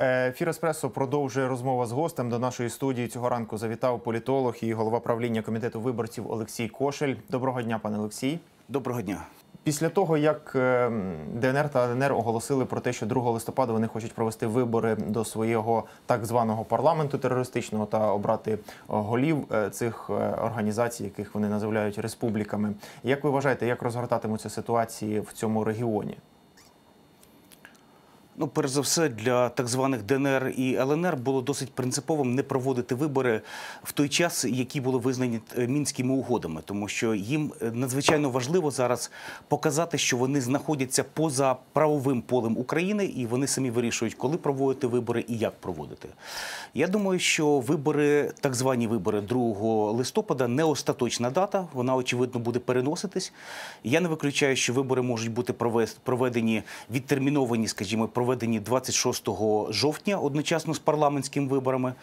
Ефір Еспресо продовжує розмова з гостем. До нашої студії цього ранку завітав політолог і голова правління комітету виборців Олексій Кошель. Доброго дня, пане Олексій. Доброго дня. Після того, як е, ДНР та ЛНР оголосили про те, що 2 листопада вони хочуть провести вибори до свого так званого парламенту терористичного та обрати е, голів е, цих е, організацій, яких вони називають республіками. Як ви вважаєте, як розгортатимуться ситуації в цьому регіоні? Ну, перш за все, для так званих ДНР і ЛНР було досить принциповим не проводити вибори в той час, які були визнані е, мінськими угодами, тому що їм е, надзвичайно важливо зараз показати, що вони знаходяться поза правовим полем України, і вони самі вирішують, коли проводити вибори і як проводити. Я думаю, що вибори, так звані вибори 2 листопада, не остаточна дата. Вона очевидно буде переноситись. Я не виключаю, що вибори можуть бути проведені відтерміновані, скажімо, проведені 26 жовтня одночасно з парламентськими виборами.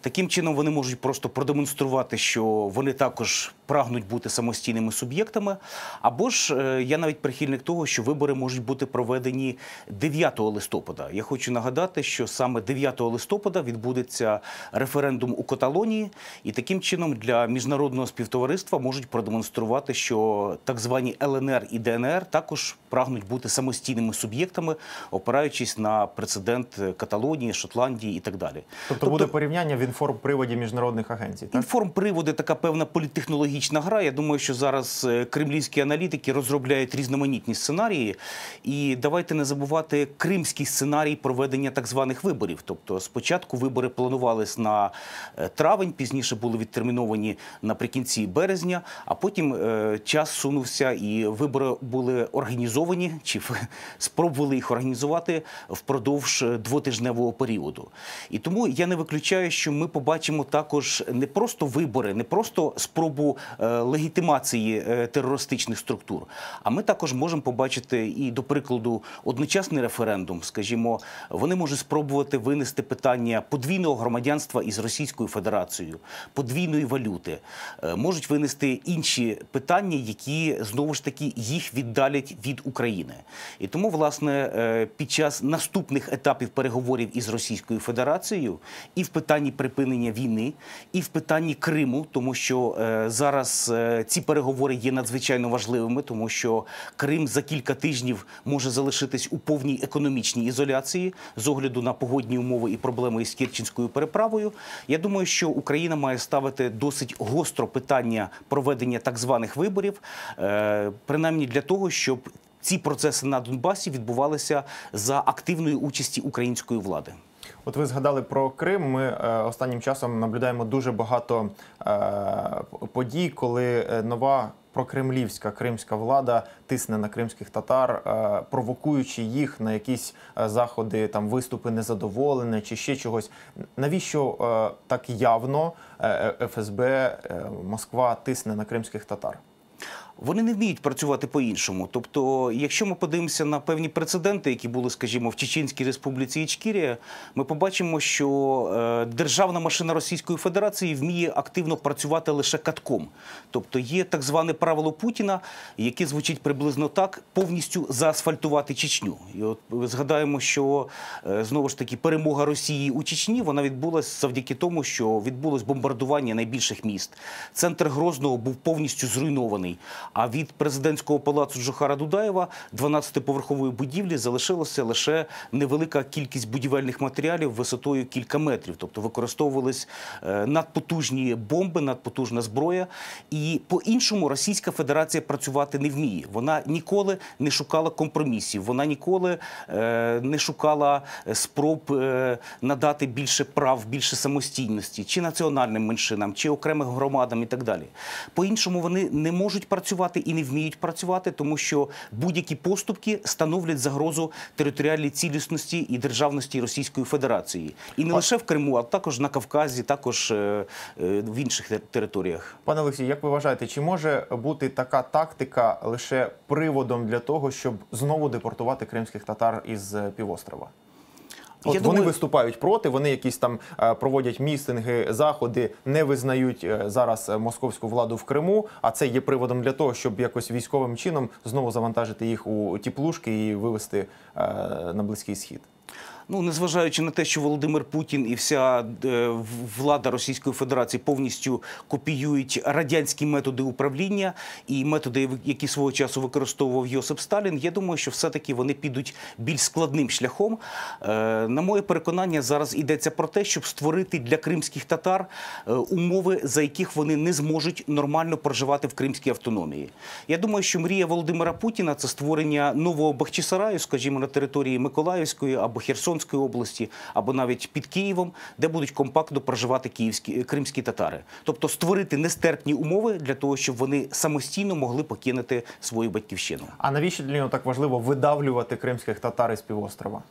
Таким чином вони можуть просто продемонструвати, що вони також прагнуть бути самостійними суб'єктами. Або ж е, я навіть прихильник того, що вибори можуть бути проведені 9 листопада. Я хочу нагадати, що саме 9 листопада відбудеться референдум у Каталонії, і таким чином для міжнародного співтовариства можуть продемонструвати, що так звані ЛНР і ДНР також прагнуть бути самостійними суб'єктами, опираючись на прецедент Каталонії, Шотландії і так далі. Тобто, буде порівняння в інформприводі міжнародних агенцій. Так? Інформприводи така певна політтехнологічна гра. Я думаю, що зараз е, кремлівські аналітики розробляють різноманітні сценарії. І давайте не забувати кримський сценарій проведення так званих виборів. Тобто, спочатку вибори планувались на е, травень, пізніше були відтерміновані наприкінці березня, а потім е, час сунувся, і вибори були організовані чи спробували їх організувати впродовж е, двотижневого періоду. І тому я не виключаю, що ми побачимо також не просто вибори, не просто спробу е, легітимації е, терористичних структур, а ми також можемо побачити і, до прикладу, одночасний референдум. Скажімо, вони можуть спробувати винести питання подвійного громадянства із Російською Федерацією, подвійної валюти, можуть винести інші питання, які знову ж таки їх віддалять від України. І тому, власне, під час наступних етапів переговорів із Російською Федерацією і в питанні припинення війни, і в питанні Криму, тому що е, зараз е, ці переговори є надзвичайно важливими, тому що Крим за кілька тижнів може залишитись у повній економічній ізоляції з огляду на погодні умови і проблеми із Керченською переправою. Я думаю, що Україна має ставити досить гостро питання проведення так званих виборів, е, принаймні для того, щоб ці процеси на Донбасі відбувалися за активної участі української влади. От ви згадали про Крим. Ми е, останнім часом наблюдаємо дуже багато е, подій, коли е, нова прокремлівська кримська влада тисне на кримських татар, провокуючи їх на якісь заходи, там виступи незадоволення чи ще чогось. Навіщо так явно ФСБ Москва тисне на кримських татар? Вони не вміють працювати по-іншому. Тобто, якщо ми подивимося на певні прецеденти, які були, скажімо, в Чеченській Республіці Ічкірія, ми побачимо, що е, державна машина Російської Федерації вміє активно працювати лише катком. Тобто є так зване правило Путіна, яке звучить приблизно так: повністю заасфальтувати Чечню. І от згадаємо, що е, знову ж таки перемога Росії у Чечні вона відбулася завдяки тому, що відбулось бомбардування найбільших міст. Центр Грозного був повністю зруйнований. А від президентського палацу Джохара Дудаєва 12-поверхової будівлі залишилося лише невелика кількість будівельних матеріалів висотою кілька метрів. Тобто використовувались е, надпотужні бомби, надпотужна зброя. І по-іншому Російська Федерація працювати не вміє. Вона ніколи не шукала компромісів, вона ніколи е, не шукала спроб е, надати більше прав, більше самостійності чи національним меншинам, чи окремим громадам і так далі. По-іншому вони не можуть працювати і не вміють працювати, тому що будь-які поступки становлять загрозу територіальній цілісності і державності Російської Федерації, і не лише в Криму, а також на Кавказі, також е, е, в інших територіях. Пане Олексій, як ви вважаєте, чи може бути така тактика лише приводом для того, щоб знову депортувати кримських татар із е, півострова? От Я вони думаю- виступають проти, вони якісь там е, проводять містинги, заходи, не визнають е, зараз е, московську владу в Криму. А це є приводом для того, щоб якось військовим чином знову завантажити їх у ті плужки і вивезти е, на близький схід. Ну, незважаючи на те, що Володимир Путін і вся е, влада Російської Федерації повністю копіюють радянські методи управління і методи, які свого часу використовував Йосип Сталін, я думаю, що все-таки вони підуть більш складним шляхом. Е, На моє переконання, зараз йдеться про те, щоб створити для кримських татар е, умови, за яких вони не зможуть нормально проживати в кримській автономії. Я думаю, що мрія Володимира Путіна це створення нового Бахчисараю, скажімо, на території Миколаївської або Херсонської області, або навіть під Києвом, де будуть компактно проживати київські кримські татари. Тобто створити нестерпні умови для того, щоб вони самостійно могли покинути свою батьківщину. А навіщо для нього так важливо видавлювати кримських татар із півострова?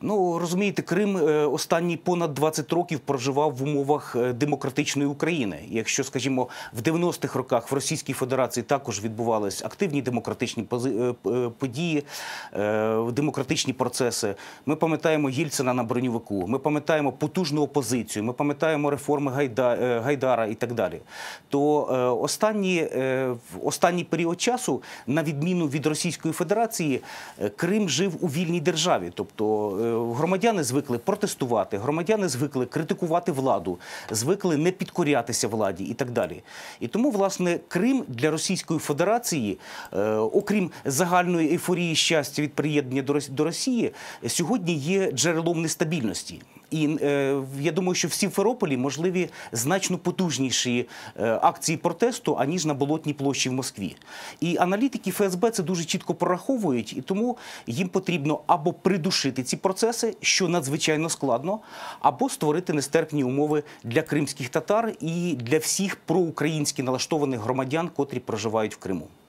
Ну розумієте, Крим е, останні понад 20 років проживав в умовах е, демократичної України. Якщо, скажімо, в 90-х роках в Російській Федерації також відбувались активні демократичні е, події, демократичні процеси. Ми пам'ятаємо Єльцина на броньовику. Ми пам'ятаємо потужну опозицію. Ми пам'ятаємо реформи Гайда, Гайдара і так далі. То останні, останній період часу, на відміну від Російської Федерації, Крим жив у вільній державі. Тобто громадяни звикли протестувати, громадяни звикли критикувати владу, звикли не підкорятися владі і так далі. І тому, власне, Крим для Російської Федерації, е, окрім загальної ейфорії щастя від приєднання до Росії, сьогодні є джерелом нестабільності. І е, я думаю, що в Сімферополі можливі значно потужніші е, акції протесту, аніж на Болотній площі в Москві. І аналітики ФСБ це дуже чітко прораховують, і тому їм потрібно або придушити ці процеси, що надзвичайно складно, або створити нестерпні умови для кримських татар і для всіх проукраїнськи налаштованих громадян, котрі проживають в Криму.